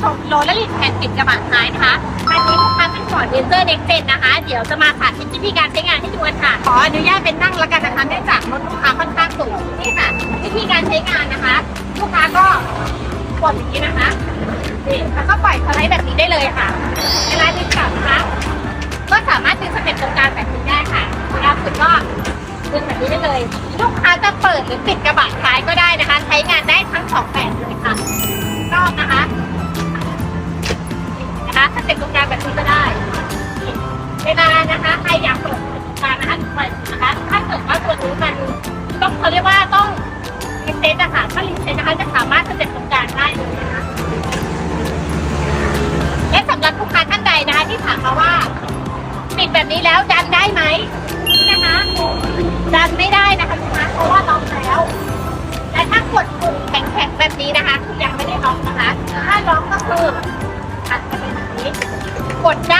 ชมโรลและลินแผ่นปิดกระบะท้ายนะคะคันนี้ลูกค้าเป็นฟอร์ดเรนเจอร์เด็กเจนนะคะ เดี๋ยวจะมาสาธิตวิธีการใช้งานให้ดูกันค่ะ ขออนุญาตเป็นนั่งแล้วกันนะคะเนื่องจากรถลูกค้าค่อนข้างสูงนี่ค่ะ วิธีการใช้งานนะคะ ลูกค้าก็กดอย่างนี้นะคะนี่แล้วก็ปล่อยสไลด์แบบนี้ได้เลยค่ะ เวลาดึงกลับนะคะก็สามารถดึงสเต็ปตรงกลางแบบนี้ได้ค่ะเวลาสุดก็ดึงแบบนี้ได้เลย ลูกค้าจะเปิดหรือปิดกระบะ นะคะสเต็ปตรงกางแบบนี้ก็ได้เวลานะคะใครอยากเปิดตรงกางนะคะเปิดนะคะถ้าเกิดว่าตัวนี้มันต้องเขาเรียกว่าต้องรีเซตนะคะถ้ารีเซ็ตนะคะจะสามารถสเต็ปตรงกางได้เลยนะคะและสำหรับลูกค้าท่านใดนะคะที่ถามมาว่าปิดแบบนี้แล้วดันได้ไหมนะคะดันไม่ได้นะคะ ดได้